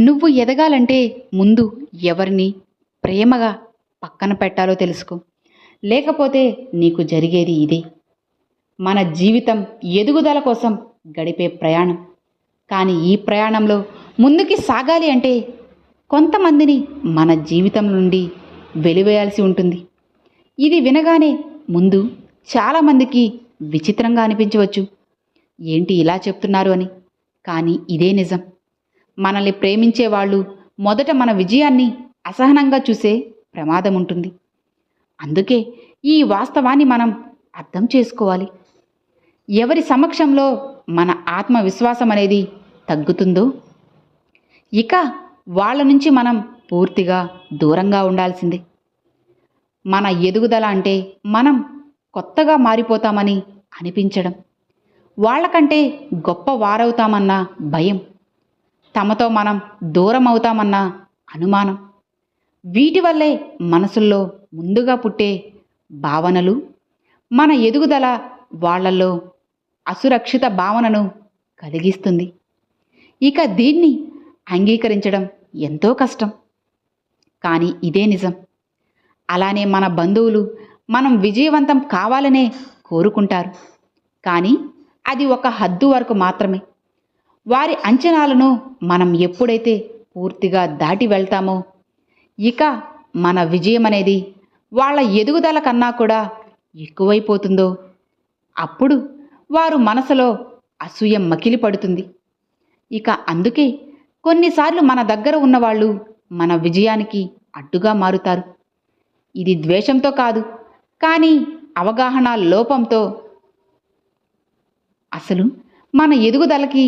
నువ్వు ఎదగాలంటే ముందు ఎవరిని ప్రేమగా పక్కన పెట్టాలో తెలుసుకో. లేకపోతే నీకు జరిగేది ఇదే. మన జీవితం ఎదుగుదల కోసం గడిపే ప్రయాణం. కానీ ఈ ప్రయాణంలో ముందుకి సాగాలి అంటే కొంతమందిని మన జీవితం నుండి వెలివేయాల్సి ఉంటుంది. ఇది వినగానే ముందు చాలామందికి విచిత్రంగా అనిపించవచ్చు. ఏంటి ఇలా చెప్తున్నారు అని. కానీ ఇదే నిజం. మనల్ని ప్రేమించే వాళ్ళు మొదట మన విజయాన్ని అసహనంగా చూసే ప్రమాదం ఉంటుంది. అందుకే ఈ వాస్తవాన్ని మనం అర్థం చేసుకోవాలి. ఎవరి సమక్షంలో మన ఆత్మవిశ్వాసం అనేది తగ్గుతుందో? ఇక వాళ్ళ నుంచి మనం పూర్తిగా దూరంగా ఉండాల్సిందే. మన ఎదుగుదల అంటే మనం కొత్తగా మారిపోతామని అనిపించడం. వాళ్ళకంటే గొప్ప వారవుతామన్న భయం తమతో మనం దూరం అవుతామన్న అనుమానం. వీటి వల్లే మనసుల్లో ముందుగా పుట్టే భావనలు మన ఎదుగుదల వాళ్ళల్లో అసురక్షిత భావనను కలిగిస్తుంది. ఇక దీన్ని అంగీకరించడం ఎంతో కష్టం. కానీ ఇదే నిజం. అలానే మన బంధువులు మనం విజయవంతం కావాలనే కోరుకుంటారు. కానీ అది ఒక హద్దు వరకు మాత్రమే. వారి అంచనాలను మనం ఎప్పుడైతే పూర్తిగా దాటి వెళ్తామో ఇక మన విజయం అనేది వాళ్ళ ఎదుగుదల కన్నా కూడా ఎక్కువైపోతుందో అప్పుడు వారు మనసులో అసూయ మకిలి పడుతుంది. ఇక అందుకే కొన్నిసార్లు మన దగ్గర ఉన్నవాళ్ళు మన విజయానికి అడ్డుగా మారుతారు. ఇది ద్వేషంతో కాదు కానీ అవగాహన లోపంతో అసలు మన ఎదుగుదలకి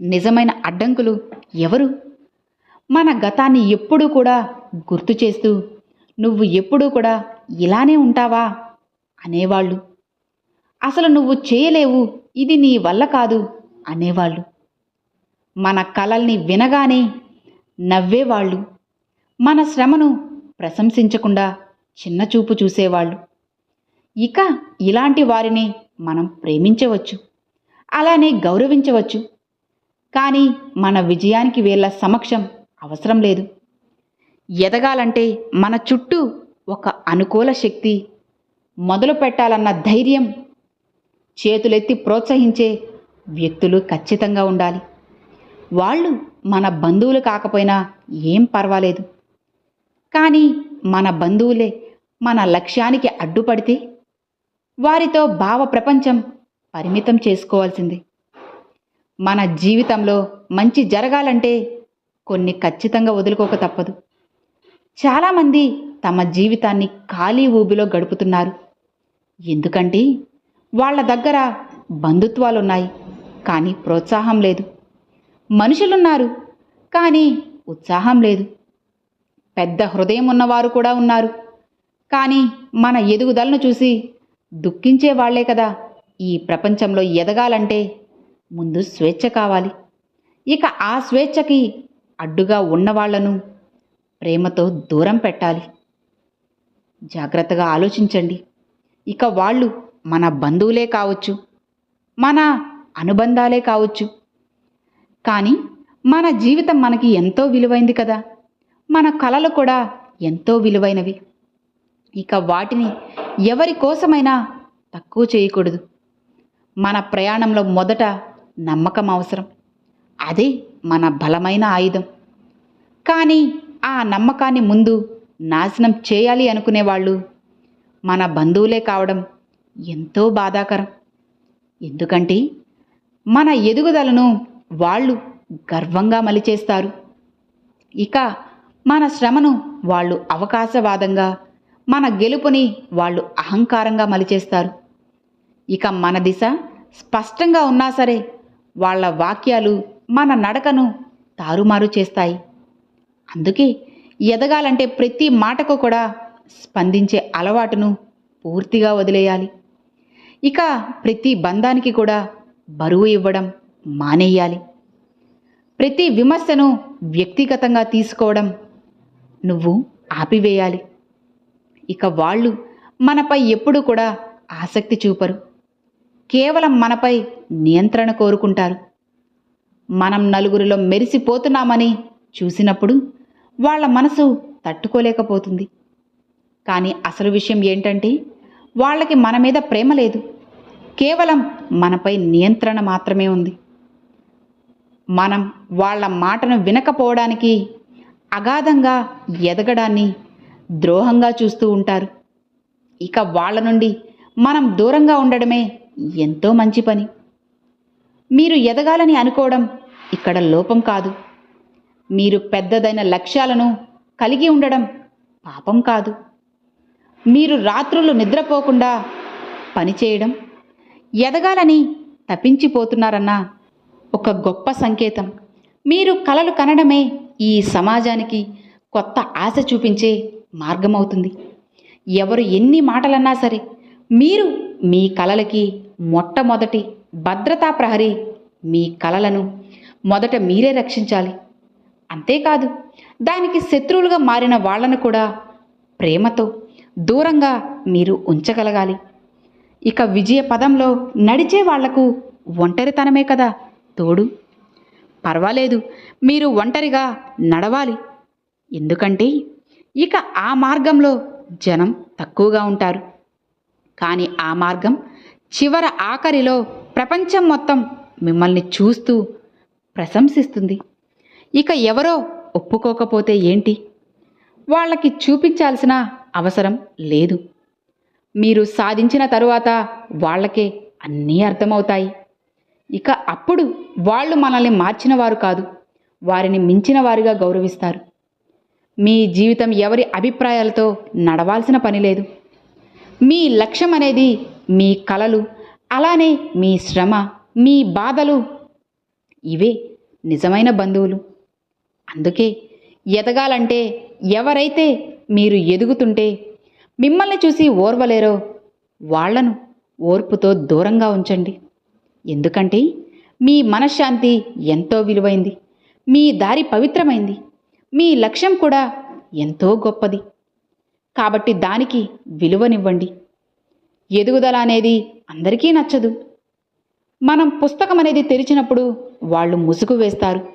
నిజమైన అడ్డంకులు ఎవరు? మన గతాన్ని ఎప్పుడూ కూడా గుర్తు చేస్తూ నువ్వు ఎప్పుడూ కూడా ఇలానే ఉంటావా? అనేవాళ్ళు. అసలు నువ్వు చేయలేవు ఇది నీ వల్ల కాదు అనేవాళ్ళు. మన కలల్ని వినగానే నవ్వేవాళ్ళు. మన శ్రమను ప్రశంసించకుండా చిన్నచూపు చూసేవాళ్ళు. ఇక ఇలాంటి వారిని మనం ప్రేమించవచ్చు. అలానే గౌరవించవచ్చు. కానీ మన విజయానికి వీళ్ళ సమక్షం అవసరం లేదు. ఎదగాలంటే మన చుట్టూ ఒక అనుకూల శక్తి మొదలు పెట్టాలన్న ధైర్యం చేతులెత్తి ప్రోత్సహించే వ్యక్తులు ఖచ్చితంగా ఉండాలి. వాళ్ళు మన బంధువులు కాకపోయినా ఏం పర్వాలేదు. కానీ మన బంధువులే మన లక్ష్యానికి అడ్డుపడితే వారితో భావ ప్రపంచం పరిమితం చేసుకోవాల్సిందే. మన జీవితంలో మంచి జరగాలంటే కొన్ని ఖచ్చితంగా వదులుకోక తప్పదు. చాలామంది తమ జీవితాన్ని ఖాళీ ఊబిలో గడుపుతున్నారు. ఎందుకంటే వాళ్ళ దగ్గర బంధుత్వాలున్నాయి కానీ ప్రోత్సాహం లేదు. మనుషులున్నారు కానీ ఉత్సాహం లేదు. పెద్ద హృదయం ఉన్నవారు కూడా ఉన్నారు కానీ మన ఎదుగుదలను చూసి దుఃఖించే వాళ్ళే కదా ఈ ప్రపంచంలో ఎదగాలంటే. ముందు స్వేచ్ఛ కావాలి. ఇక ఆ స్వేచ్ఛకి అడ్డుగా ఉన్నవాళ్ళను ప్రేమతో దూరం పెట్టాలి. జాగ్రత్తగా ఆలోచించండి. ఇక వాళ్ళు మన బంధువులే కావచ్చు మన అనుబంధాలే కావచ్చు. కానీ మన జీవితం మనకి ఎంతో విలువైంది కదా. మన కళలు కూడా ఎంతో విలువైనవి. ఇక వాటిని ఎవరి కోసమైనా తక్కువ చేయకూడదు. మన ప్రయాణంలో మొదట నమ్మకం అవసరం. అదే మన బలమైన ఆయుధం. కానీ ఆ నమ్మకాన్ని ముందు నాశనం చేయాలి అనుకునేవాళ్ళు మన బంధువులే కావడం ఎంతో బాధాకరం. ఎందుకంటే మన ఎదుగుదలను వాళ్ళు గర్వంగా మలిచేస్తారు. ఇక మన శ్రమను వాళ్ళు అవకాశవాదంగా మన గెలుపుని వాళ్ళు అహంకారంగా మలిచేస్తారు. ఇక మన దిశ స్పష్టంగా ఉన్నా సరే వాళ్ళ వాక్యాలు మన నడకను తారుమారు చేస్తాయి. అందుకే ఎదగాలంటే ప్రతి మాటకు కూడా స్పందించే అలవాటును పూర్తిగా వదిలేయాలి. ఇక ప్రతి బంధానికి కూడా బరువు ఇవ్వడం మానేయాలి. ప్రతి విమర్శను వ్యక్తిగతంగా తీసుకోవడం నువ్వు ఆపివేయాలి. ఇక వాళ్ళు మనపై ఎప్పుడూ కూడా ఆసక్తి చూపరు. కేవలం మనపై నియంత్రణ కోరుకుంటారు. మనం నలుగురిలో మెరిసిపోతున్నామని చూసినప్పుడు వాళ్ళ మనసు తట్టుకోలేకపోతుంది. కానీ అసలు విషయం ఏంటంటే వాళ్ళకి మన మీద ప్రేమ లేదు. కేవలం మనపై నియంత్రణ మాత్రమే ఉంది. మనం వాళ్ళ మాటను వినకపోవడానికి అగాధంగా ఎదగడాన్ని ద్రోహంగా చూస్తూ ఉంటారు. ఇక వాళ్ళ నుండి మనం దూరంగా ఉండడమే ఎంతో మంచి పని. మీరు ఎదగాలని అనుకోవడం ఇక్కడ లోపం కాదు. మీరు పెద్దదైన లక్ష్యాలను కలిగి ఉండడం పాపం కాదు. మీరు రాత్రులు నిద్రపోకుండా పనిచేయడం ఎదగాలని తప్పించిపోతున్నారన్న ఒక గొప్ప సంకేతం. మీరు కలలు కనడమే ఈ సమాజానికి కొత్త ఆశ చూపించే మార్గమవుతుంది. ఎవరు ఎన్ని మాటలన్నా సరే మీరు మీ కలలకి మొట్టమొదటి భద్రతా ప్రహరీ మీ కలలను మొదట మీరే రక్షించాలి. అంతేకాదు దానికి శత్రువులుగా మారిన వాళ్ళను కూడా ప్రేమతో దూరంగా మీరు ఉంచగలగాలి. ఇక విజయ పదంలో నడిచే వాళ్ళకు ఒంటరితనమే కదా తోడు. పర్వాలేదు మీరు ఒంటరిగా నడవాలి. ఎందుకంటే ఇక ఆ మార్గంలో జనం తక్కువగా ఉంటారు. కానీ ఆ మార్గం చివర ఆఖరిలో ప్రపంచం మొత్తం మిమ్మల్ని చూస్తూ ప్రశంసిస్తుంది. ఇక ఎవరో ఒప్పుకోకపోతే ఏంటి? వాళ్ళకి చూపించాల్సిన అవసరం లేదు. మీరు సాధించిన తరువాత వాళ్ళకే అన్నీ అర్థమవుతాయి. ఇక అప్పుడు వాళ్ళు మనల్ని మార్చిన వారు కాదు వారిని మించిన వారిగా గౌరవిస్తారు. మీ జీవితం ఎవరి అభిప్రాయాలతో నడవాల్సిన పని లేదు. మీ లక్ష్యం అనేది మీ కలలు అలానే మీ శ్రమ మీ బాధలు. ఇవే నిజమైన బంధువులు. అందుకే ఎదగాలంటే ఎవరైతే మీరు ఎదుగుతుంటే మిమ్మల్ని చూసి ఓర్వలేరో వాళ్ళను ఓర్పుతో దూరంగా ఉంచండి. ఎందుకంటే మీ మనశ్శాంతి ఎంతో విలువైంది మీ దారి పవిత్రమైంది మీ లక్ష్యం కూడా ఎంతో గొప్పది. కాబట్టి దానికి విలువనివ్వండి. ఎదుగుదల అనేది అందరికీ నచ్చదు. మనం పుస్తకం అనేది తెరిచినప్పుడు వాళ్ళు ముసుగు వేస్తారు.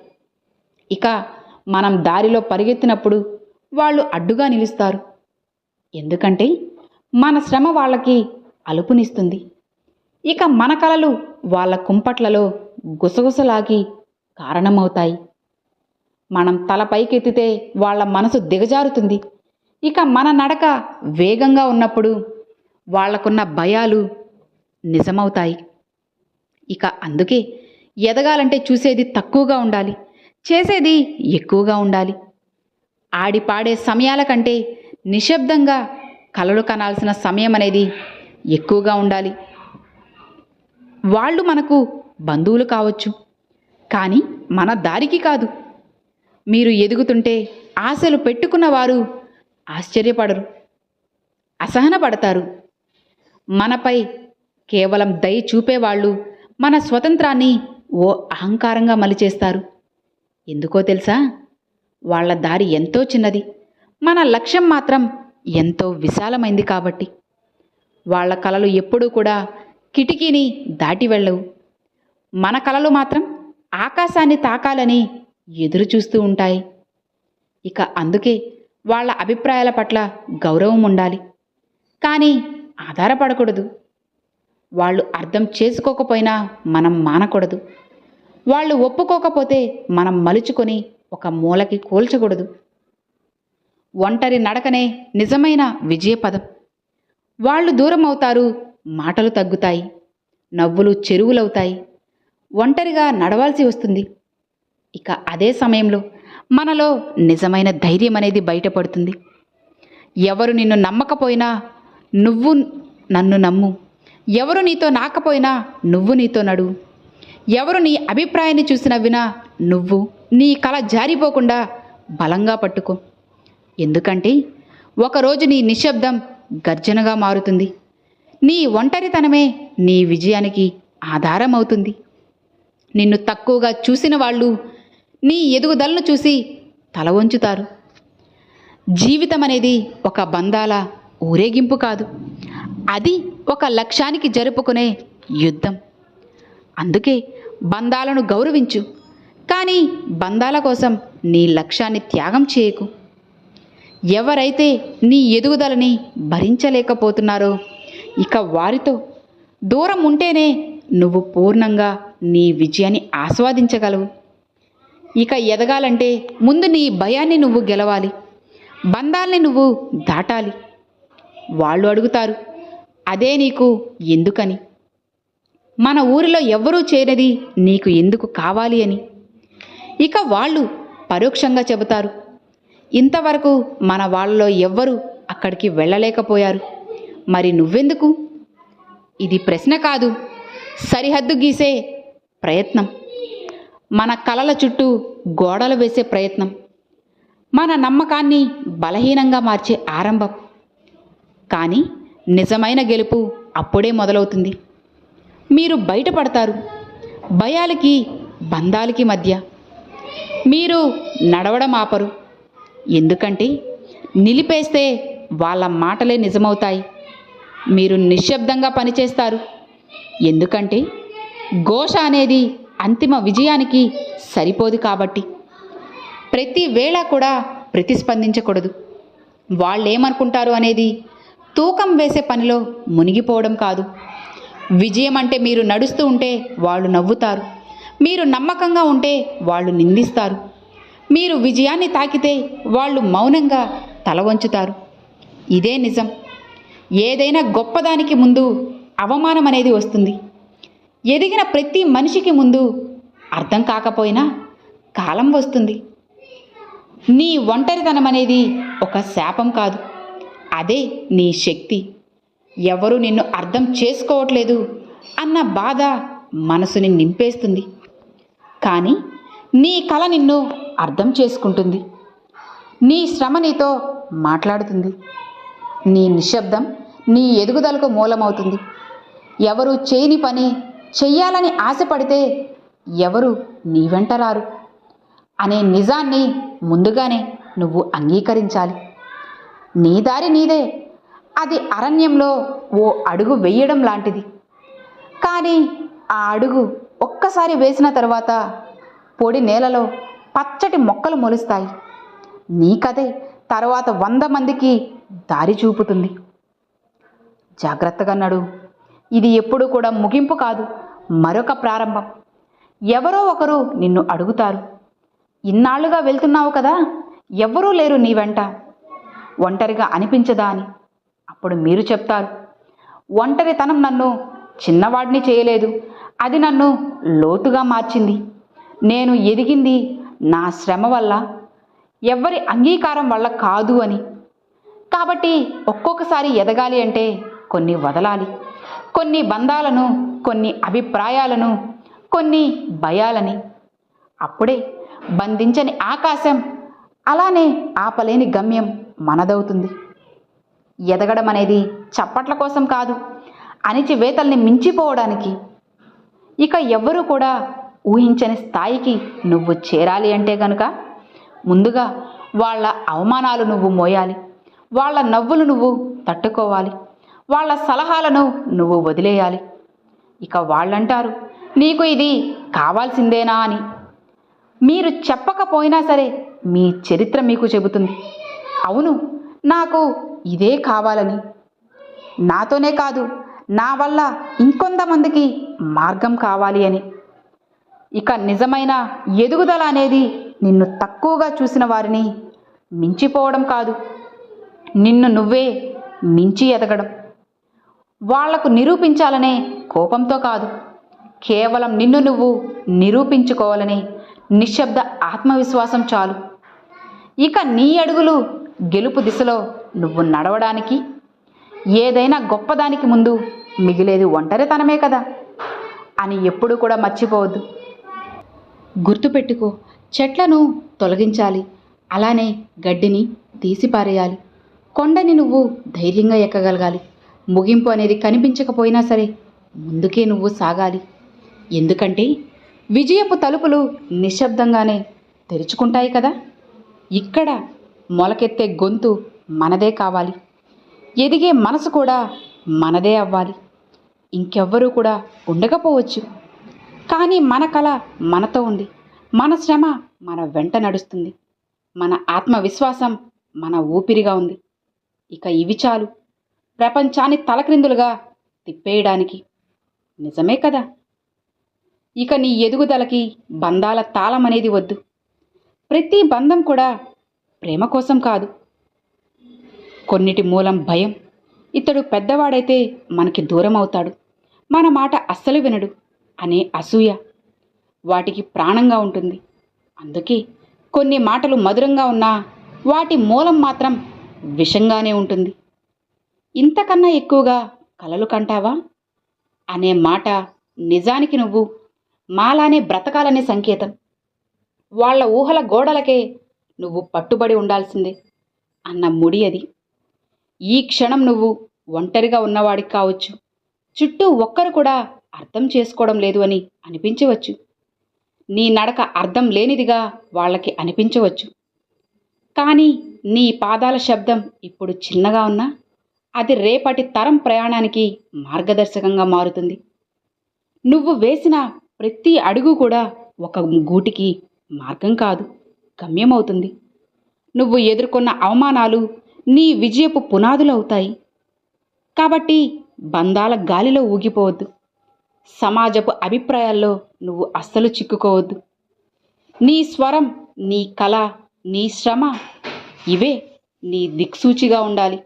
ఇక మనం దారిలో పరిగెత్తినప్పుడు వాళ్ళు అడ్డుగా నిలుస్తారు. ఎందుకంటే మన శ్రమ వాళ్ళకి అలుపునిస్తుంది. ఇక మన కళలు వాళ్ళ కుంపట్లలో గుసగుసలాగి కారణమవుతాయి. మనం తల పైకెత్తితే వాళ్ళ మనసు దిగజారుతుంది. ఇక మన నడక వేగంగా ఉన్నప్పుడు వాళ్ళకున్న భయాలు నిజమవుతాయి. ఇక అందుకే ఎదగాలంటే చూసేది తక్కువగా ఉండాలి చేసేది ఎక్కువగా ఉండాలి. ఆడిపాడే సమయాల కంటే నిశ్శబ్దంగా కలలు కనాల్సిన సమయం అనేది ఎక్కువగా ఉండాలి. వాళ్ళు మనకు బంధువులు కావచ్చు కానీ మన దారికి కాదు. మీరు ఎదుగుతుంటే ఆశలు పెట్టుకున్న వారు ఆశ్చర్యపడరు. అసహనపడతారు. మనపై కేవలం దయ చూపేవాళ్ళు మన స్వతంత్రాన్ని ఓ అహంకారంగా మలిచేస్తారు. ఎందుకో తెలుసా? వాళ్ళ దారి ఎంతో చిన్నది. మన లక్ష్యం మాత్రం ఎంతో విశాలమైంది కాబట్టి. వాళ్ళ కలలు ఎప్పుడూ కూడా కిటికీని దాటి వెళ్ళవు. మన కలలు మాత్రం ఆకాశాన్ని తాకాలని ఎదురు చూస్తూ ఉంటాయి. ఇక అందుకే వాళ్ళ అభిప్రాయాల పట్ల గౌరవం ఉండాలి. కానీ ఆధారపడకూడదు. వాళ్ళు అర్థం చేసుకోకపోయినా మనం మానకూడదు. వాళ్ళు ఒప్పుకోకపోతే మనం మలుచుకొని ఒక మూలకి కూల్చకూడదు. ఒంటరి నడకనే నిజమైన విజయపదం. వాళ్ళు దూరం అవుతారు మాటలు తగ్గుతాయి నవ్వులు చెరువులవుతాయి. ఒంటరిగా నడవాల్సి వస్తుంది. ఇక అదే సమయంలో మనలో నిజమైన ధైర్యం అనేది బయటపడుతుంది. ఎవరు నిన్ను నమ్మకపోయినా నువ్వు నన్ను నమ్ము. ఎవరు నీతో నాకపోయినా నువ్వు నీతో నడు. ఎవరు నీ అభిప్రాయాన్ని చూసి నవ్వినా నువ్వు నీ కళ జారిపోకుండా బలంగా పట్టుకో. ఎందుకంటే ఒకరోజు నీ నిశ్శబ్దం గర్జనగా మారుతుంది. నీ ఒంటరితనమే నీ విజయానికి ఆధారం అవుతుంది నిన్ను తక్కువగా చూసిన వాళ్ళు నీ ఎదుగుదలను చూసి తల వంచుతారు. జీవితం అనేది ఒక బంధాల ఊరేగింపు కాదు. అది ఒక లక్ష్యానికి జరుపుకునే యుద్ధం. అందుకే బంధాలను గౌరవించు. కానీ బంధాల కోసం నీ లక్ష్యాన్ని త్యాగం చేయకు. ఎవరైతే నీ ఎదుగుదలని భరించలేకపోతున్నారో ఇక వారితో దూరం ఉంటేనే నువ్వు పూర్ణంగా నీ విజయాన్ని ఆస్వాదించగలవు. ఇక ఎదగాలంటే ముందు నీ భయాన్ని నువ్వు గెలవాలి. బంధాల్ని నువ్వు దాటాలి. వాళ్ళు అడుగుతారు అదే నీకు ఎందుకని? మన ఊరిలో ఎవ్వరూ చేరది నీకు ఎందుకు కావాలి అని. ఇక వాళ్ళు పరోక్షంగా చెబుతారు ఇంతవరకు మన వాళ్ళలో ఎవ్వరూ అక్కడికి వెళ్ళలేకపోయారు. మరి నువ్వెందుకు? ఇది ప్రశ్న కాదు. సరిహద్దు గీసే ప్రయత్నం. మన కలల చుట్టూ గోడలు వేసే ప్రయత్నం. మన నమ్మకాన్ని బలహీనంగా మార్చే ఆరంభం. కానీ నిజమైన గెలుపు అప్పుడే మొదలవుతుంది. మీరు బయటపడతారు. భయాలకి బంధాలకి మధ్య. మీరు నడవడం ఆపరు. ఎందుకంటే నిలిపేస్తే వాళ్ళ మాటలే నిజమవుతాయి. మీరు నిశ్శబ్దంగా పనిచేస్తారు. ఎందుకంటే ఘోష అనేది అంతిమ విజయానికి సరిపోదు కాబట్టి. ప్రతి వేళ కూడా ప్రతిస్పందించకూడదు. వాళ్ళేమనుకుంటారు అనేది తూకం వేసే పనిలో మునిగిపోవడం కాదు. విజయం అంటే మీరు నడుస్తూ ఉంటే వాళ్ళు నవ్వుతారు. మీరు నమ్మకంగా ఉంటే వాళ్ళు నిందిస్తారు. మీరు విజయాన్ని తాకితే వాళ్ళు మౌనంగా తల వంచుతారు. ఇదే నిజం. ఏదైనా గొప్పదానికి ముందు అవమానం అనేది వస్తుంది. ఎదిగిన ప్రతి మనిషికి ముందు అర్థం కాకపోయినా కాలం వస్తుంది. నీ ఒంటరితనం అనేది ఒక శాపం కాదు. అదే నీ శక్తి. ఎవరు నిన్ను అర్థం చేసుకోవట్లేదు అన్న బాధ మనసుని నింపేస్తుంది. కానీ నీ కళ నిన్ను అర్థం చేసుకుంటుంది. నీ శ్రమ నీతో మాట్లాడుతుంది. నీ నిశ్శబ్దం నీ ఎదుగుదలకు మూలమవుతుంది. ఎవరు చేయని పని చెయ్యాలని ఆశపడితే ఎవరు నీ వెంట రారు. అనే నిజాన్ని ముందుగానే నువ్వు అంగీకరించాలి. నీ దారి నీదే. అది అరణ్యంలో ఓ అడుగు వేయడం లాంటిది. కానీ ఆ అడుగు ఒక్కసారి వేసిన తర్వాత పొడి నేలలో పచ్చటి మొక్కలు మొలుస్తాయి. నీ కథే తర్వాత వంద మందికి దారి చూపుతుంది. జాగ్రత్తగా నడు. ఇది ఎప్పుడు కూడా ముగింపు కాదు. మరొక ప్రారంభం. ఎవరో ఒకరు నిన్ను అడుగుతారు. ఇన్నాళ్ళుగా వెళ్తున్నావు కదా ఎవ్వరూ లేరు నీ వెంట. ఒంటరిగా అనిపించదా అని. అప్పుడు మీరు చెప్తారు ఒంటరితనం నన్ను చిన్నవాడిని చేయలేదు. అది నన్ను లోతుగా మార్చింది. నేను ఎదిగింది నా శ్రమ వల్ల ఎవ్వరి అంగీకారం వల్ల కాదు అని. కాబట్టి ఒక్కొక్కసారి ఎదగాలి అంటే కొన్ని వదలాలి. కొన్ని బంధాలను కొన్ని అభిప్రాయాలను కొన్ని భయాలని. అప్పుడే బంధించని ఆకాశం అలానే ఆపలేని గమ్యం మనదవుతుంది. ఎదగడం అనేది చప్పట్ల కోసం కాదు అణిచివేతల్ని మించిపోవడానికి. ఇక ఎవ్వరూ కూడా ఊహించని స్థాయికి నువ్వు చేరాలి అంటే గనుక ముందుగా వాళ్ళ అవమానాలు నువ్వు మోయాలి. వాళ్ళ నవ్వులు నువ్వు తట్టుకోవాలి. వాళ్ళ సలహాలను నువ్వు వదిలేయాలి. ఇక వాళ్ళంటారు నీకు ఇది కావాల్సిందేనా అని. మీరు చెప్పకపోయినా సరే మీ చరిత్ర మీకు చెబుతుంది. అవును నాకు ఇదే కావాలని. నాతోనే కాదు నా వల్ల ఇంకొంతమందికి మార్గం కావాలి అని. ఇక నిజమైన ఎదుగుదల అనేది నిన్ను తక్కువగా చూసిన వారిని మించిపోవడం కాదు. నిన్ను నువ్వే మించి ఎదగడం. వాళ్ళకు నిరూపించాలనే కోపంతో కాదు. కేవలం నిన్ను నువ్వు నిరూపించుకోవాలనే నిశ్శబ్ద ఆత్మవిశ్వాసం చాలు. ఇక నీ అడుగులు గెలుపు దిశలో నువ్వు నడవడానికి ఏదైనా గొప్పదానికి ముందు మిగిలేది ఒంటరితనమే కదా అని ఎప్పుడు కూడా మర్చిపోవద్దు. గుర్తుపెట్టుకో చెట్లను తొలగించాలి అలానే గడ్డిని తీసిపారేయాలి. కొండని నువ్వు ధైర్యంగా ఎక్కగలగాలి. ముగింపు అనేది కనిపించకపోయినా సరే ముందుకే నువ్వు సాగాలి. ఎందుకంటే విజయపు తలుపులు నిశ్శబ్దంగానే తెరుచుకుంటాయి కదా. ఇక్కడ మొలకెత్తే గొంతు మనదే కావాలి. ఎదిగే మనసు కూడా మనదే అవ్వాలి. ఇంకెవ్వరూ కూడా ఉండకపోవచ్చు. కానీ మన కళ మనతో ఉంది. మన శ్రమ మన వెంట నడుస్తుంది. మన ఆత్మవిశ్వాసం మన ఊపిరిగా ఉంది. ఇక ఇవి చాలు. ప్రపంచాన్ని తలక్రిందులుగా తిప్పేయడానికి. నిజమే కదా? ఇక నీ ఎదుగుదలకి బంధాల తాళం అనేది వద్దు. ప్రతి బంధం కూడా ప్రేమ కోసం కాదు. కొన్నిటి మూలం భయం. ఇతడు పెద్దవాడైతే మనకి దూరం అవుతాడు మన మాట అస్సలు వినడు అనే అసూయ వాటికి ప్రాణంగా ఉంటుంది. అందుకే కొన్ని మాటలు మధురంగా ఉన్నా వాటి మూలం మాత్రం విషంగానే ఉంటుంది. ఇంతకన్నా ఎక్కువగా కలలు కంటావా? అనే మాట నిజానికి నువ్వు మాలానే బ్రతకాలనే సంకేతం. వాళ్ళ ఊహల గోడలకే నువ్వు పట్టుబడి ఉండాల్సిందే అన్న ముడి అది. ఈ క్షణం నువ్వు ఒంటరిగా ఉన్నవాడికి కావచ్చు. చుట్టూ ఒక్కరు కూడా అర్థం చేసుకోవడం లేదు అని అనిపించవచ్చు. నీ నడక అర్థం లేనిదిగా వాళ్ళకి అనిపించవచ్చు. కానీ నీ పాదాల శబ్దం ఇప్పుడు చిన్నగా ఉన్నా అది రేపటి తరం ప్రయాణానికి మార్గదర్శకంగా మారుతుంది. నువ్వు వేసిన ప్రతి అడుగు కూడా ఒక గూటికి మార్గం కాదు గమ్యమవుతుంది. నువ్వు ఎదుర్కొన్న అవమానాలు నీ విజయపు పునాదులు అవుతాయి. కాబట్టి బంధాల గాలిలో ఊగిపోవద్దు. సమాజపు అభిప్రాయాల్లో నువ్వు అస్సలు చిక్కుకోవద్దు. నీ స్వరం నీ కళ నీ శ్రమ ఇవే నీ దిక్సూచిగా ఉండాలి.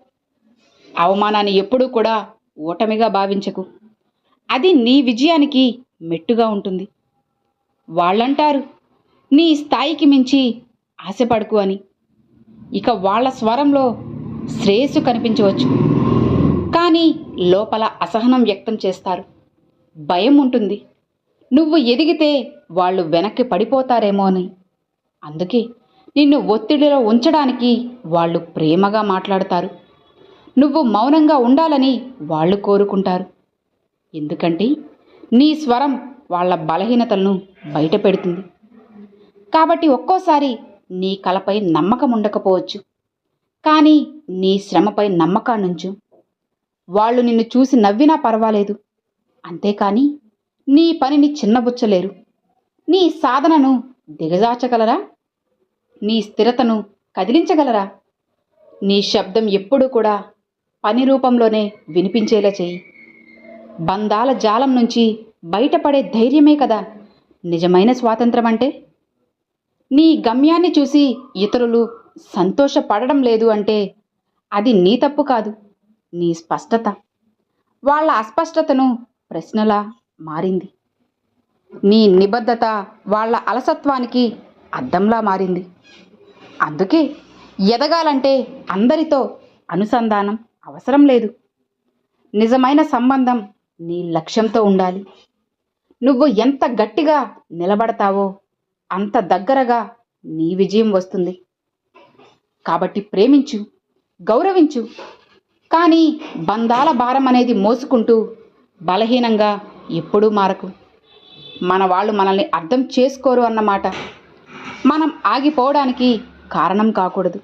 అవమానాన్ని ఎప్పుడూ కూడా ఓటమిగా భావించకు. అది నీ విజయానికి మెట్టుగా ఉంటుంది. వాళ్ళంటారు నీ స్థాయికి మించి ఆశపడకు అని. ఇక వాళ్ళ స్వరంలో శ్రేయస్సు కనిపించవచ్చు. కానీ లోపల అసహనం వ్యక్తం చేస్తారు. భయం ఉంటుంది. నువ్వు ఎదిగితే వాళ్ళు వెనక్కి పడిపోతారేమో అని. అందుకే నిన్ను ఒత్తిడిలో ఉంచడానికి వాళ్ళు ప్రేమగా మాట్లాడతారు. నువ్వు మౌనంగా ఉండాలని వాళ్ళు కోరుకుంటారు. ఎందుకంటే నీ స్వరం వాళ్ళ బలహీనతలను బయటపెడుతుంది కాబట్టి ఒక్కోసారి నీ కలపై నమ్మకం ఉండకపోవచ్చు. కానీ నీ శ్రమపై నమ్మకాన్నుంచు వాళ్ళు నిన్ను చూసి నవ్వినా పర్వాలేదు. అంతేకాని నీ పనిని చిన్నబుచ్చలేరు. నీ సాధనను దిగజార్చగలరా? నీ స్థిరతను కదిలించగలరా? నీ శబ్దం ఎప్పుడూ కూడా పని రూపంలోనే వినిపించేలా చేయి. బంధాల జాలం నుంచి బయటపడే ధైర్యమే కదా నిజమైన స్వాతంత్రం అంటే నీ గమ్యాన్ని చూసి ఇతరులు సంతోషపడడం లేదు అంటే అది నీ తప్పు కాదు నీ స్పష్టత. వాళ్ళ అస్పష్టతను ప్రశ్నలా మారింది. నీ నిబద్ధత వాళ్ళ అలసత్వానికి అద్దంలా మారింది. అందుకే ఎదగాలంటే అందరితో అనుసంధానం. అవసరం లేదు. నిజమైన సంబంధం నీ లక్ష్యంతో ఉండాలి. నువ్వు ఎంత గట్టిగా నిలబడతావో అంత దగ్గరగా నీ విజయం వస్తుంది. కాబట్టి ప్రేమించు గౌరవించు. కానీ బంధాల భారం అనేది మోసుకుంటూ బలహీనంగా ఎప్పుడూ మారకు. మన వాళ్ళు మనల్ని అర్థం చేసుకోరు అన్నమాట. మనం ఆగిపోవడానికి కారణం కాకూడదు.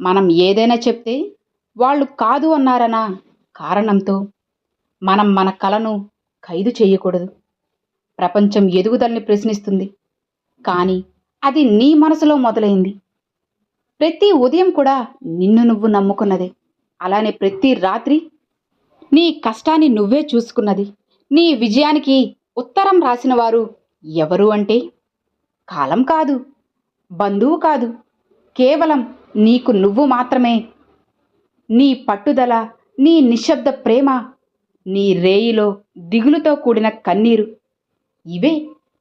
మనం ఏదైనా చెప్తే వాళ్ళు కాదు అన్నారన్న కారణంతో మనం మన కలను ఖైదు చేయకూడదు. ప్రపంచం ఎదుగుదలని ప్రశ్నిస్తుంది. కానీ అది నీ మనసులో మొదలైంది. ప్రతి ఉదయం కూడా నిన్ను నువ్వు నమ్ముకున్నదే. అలానే ప్రతి రాత్రి నీ కష్టాన్ని నువ్వే చూసుకున్నది. నీ విజయానికి ఉత్తరం రాసిన వారు ఎవరు అంటే కాలం కాదు బంధువు కాదు. కేవలం నీకు నువ్వు మాత్రమే నీ పట్టుదల నీ నిశ్శబ్ద ప్రేమ నీ రేయిలో దిగులుతో కూడిన కన్నీరు. ఇవే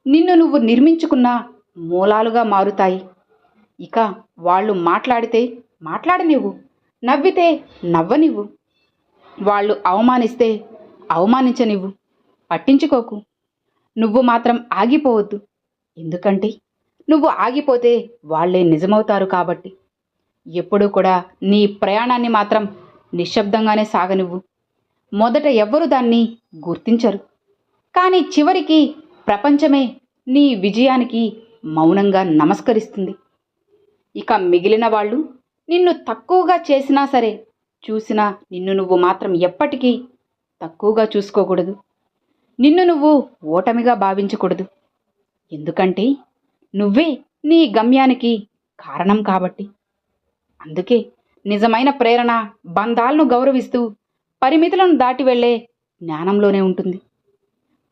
నిన్ను నువ్వు నిర్మించుకున్న మూలాలుగా మారుతాయి. ఇక వాళ్ళు మాట్లాడితే మాట్లాడనివ్వు నవ్వితే నవ్వనివ్వు. వాళ్ళు అవమానిస్తే అవమానించనివ్వు. పట్టించుకోకు. నువ్వు మాత్రం ఆగిపోవద్దు. ఎందుకంటే నువ్వు ఆగిపోతే వాళ్ళే నిజమవుతారు కాబట్టి. ఎప్పుడూ కూడా నీ ప్రయాణాన్ని మాత్రం నిశ్శబ్దంగానే సాగనివ్వు. మొదట ఎవ్వరూ దాన్ని గుర్తించరు. కానీ చివరికి ప్రపంచమే నీ విజయానికి మౌనంగా నమస్కరిస్తుంది. ఇక మిగిలిన వాళ్ళు నిన్ను తక్కువగా చేసినా సరే చూసినా నిన్ను నువ్వు మాత్రం ఎప్పటికీ తక్కువగా చూసుకోకూడదు. నిన్ను నువ్వు ఓటమిగా భావించకూడదు. ఎందుకంటే నువ్వే నీ గమ్యానికి కారణం కాబట్టి. అందుకే నిజమైన ప్రేరణ బంధాలను గౌరవిస్తూ పరిమితులను దాటి వెళ్ళే జ్ఞానంలోనే ఉంటుంది.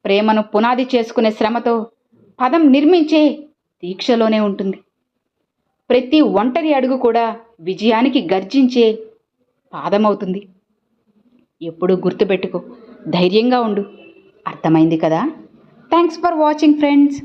ప్రేమను పునాది చేసుకునే శ్రమతో పదం నిర్మించే దీక్షలోనే ఉంటుంది. ప్రతి ఒంటరి అడుగు కూడా విజయానికి గర్జించే పాదమవుతుంది. ఎప్పుడూ గుర్తుపెట్టుకో ధైర్యంగా ఉండు. అర్థమైంది కదా? Thanks for watching friends